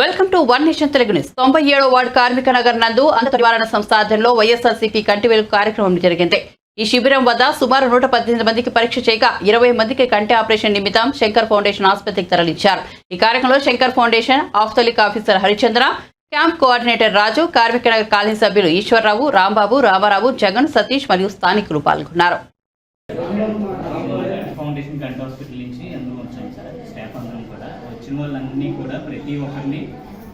Welcome to one nation Telugu news తొంభై ఏడో ward కార్మిక నగర్ నందు అంత నివారణ సంస్థ ఆధ్వర్యంలో వైఎస్ఆర్సీపీ కంటి వెలుగు కార్యక్రమం జరిగింది. ఈ శిబిరం వద్ద సుమారు నూట పద్దెనిమిది మందికి పరీక్ష చేయగా ఇరవై మందికి కంటి ఆపరేషన్ నిమిత్తం శంకర్ ఫౌండేషన్ ఆసుపత్రికి తరలించారు. ఈ కార్యక్రమంలో Shankar foundation ophthalmic officer Harichandra camp coordinator Raju Karmika Nagar colony సభ్యులు ఈశ్వరరావు రాంబాబు రామారావు జగన్ సతీష్ మరియు స్థానికులు పాల్గొన్నారు. ఫౌండేషన్ గంట హాస్పిటల్ నుంచి అందరూ వచ్చాం సార్. స్టాఫ్ అందరం కూడా. వచ్చిన వాళ్ళన్నీ కూడా ప్రతి ఒక్కరిని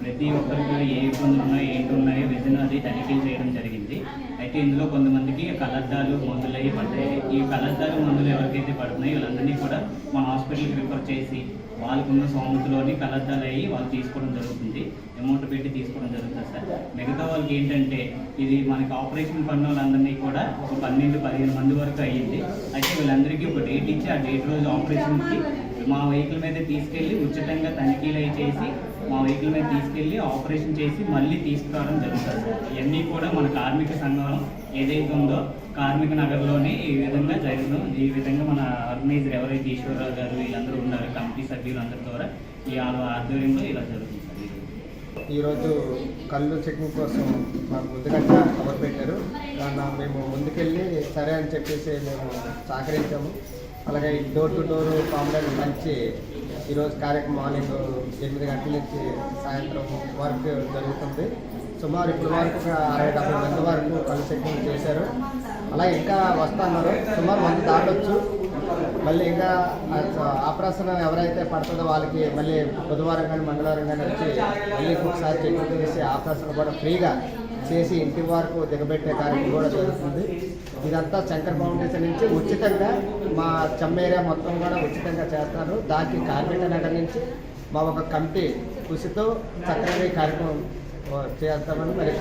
ప్రతి ఒక్కరికి కూడా ఏ ఇబ్బందులు ఉన్నాయో ఏంటి ఉన్నాయో విజన్ అది తనిఖీలు చేయడం జరిగింది. అయితే ఇందులో కొంతమందికి కలద్దాలు మందులు అవి పడ్డాయి. ఈ కలద్దాలు మందులు ఎవరికైతే పడుతున్నాయో వీళ్ళందరినీ కూడా మన హాస్పిటల్కి రిఫర్ చేసి వాళ్ళకున్న సోమతిలోని కలద్దాలు అయ్యి వాళ్ళు తీసుకోవడం జరుగుతుంది. అమౌంట్ పెట్టి తీసుకోవడం జరుగుతుంది సార్. మిగతా వాళ్ళకి ఏంటంటే ఇది మనకి ఆపరేషన్ పడిన వాళ్ళందరినీ కూడా ఒక పన్నెండు పదిహేను మంది వరకు అయ్యింది. అయితే వీళ్ళందరికీ ఒక డేట్ ఇచ్చి ఆ డేట్ రోజు ఆపరేషన్కి మా వెహికల్ మీద తీసుకెళ్ళి ఉచితంగా తనిఖీలు అయి చేసి మా వెహికల్ మీద తీసుకెళ్ళి ఆపరేషన్ చేసి మళ్ళీ తీసుకురావడం జరుగుతుంది సార్. ఇవన్నీ కూడా మన కార్మిక సంఘం ఏదైతే ఉందో కార్మిక నగర్లోనే ఈ విధంగా జరగడం ఈ విధంగా మన ఆర్గనైజర్ ఎవరైతే ఈశ్వరరావు గారు వీళ్ళందరూ ఉన్నారు కమిటీ సభ్యులందరి ద్వారా ఈ వాళ్ళ ఆధ్వర్యంలో ఇలా జరుగుతుంది ఈరోజు కళ్ళు చెకింగ్ కోసం మాకు ముందుగా కవర్ పెట్టారు. దాన్ని మేము ముందుకెళ్ళి సరే అని చెప్పేసి మేము సహకరించాము. అలాగే డోర్ టు డోర్ కాంప్లైంట్ మంచి ఈరోజు కార్యక్రమం మార్నింగ్ ఎనిమిది గంటల నుంచి సాయంత్రం వర్క్ జరుగుతుంది. సుమారు ఇప్పుడు వరకు ఒక అరవై డెబ్బై మంది వరకు కళ్ళు చేశారు. అలా ఇంకా వస్తున్నారు. సుమారు మంది దాటొచ్చు. మళ్ళీ ఇంకా ఆపరేషన్ ఎవరైతే పడుతుందో వాళ్ళకి మళ్ళీ బుధవారం కానీ మంగళవారం కానీ వచ్చి మళ్ళీ ఒకసారి చెక్ చేసి ఆపరేషన్ కూడా ఫ్రీగా చేసి ఇంటి వరకు దిగబెట్టే కార్యక్రమం కూడా జరుగుతుంది. ఇదంతా శంకర్ ఫౌండేషన్ నుంచి ఉచితంగా మా చమ్మేరియా మొత్తం కూడా ఉచితంగా చేస్తారు. దానికి కార్మిక నగర్ నుంచి మా ఒక కమిటీ కృషితో చక్కగా కార్యక్రమం చేస్తామని మరి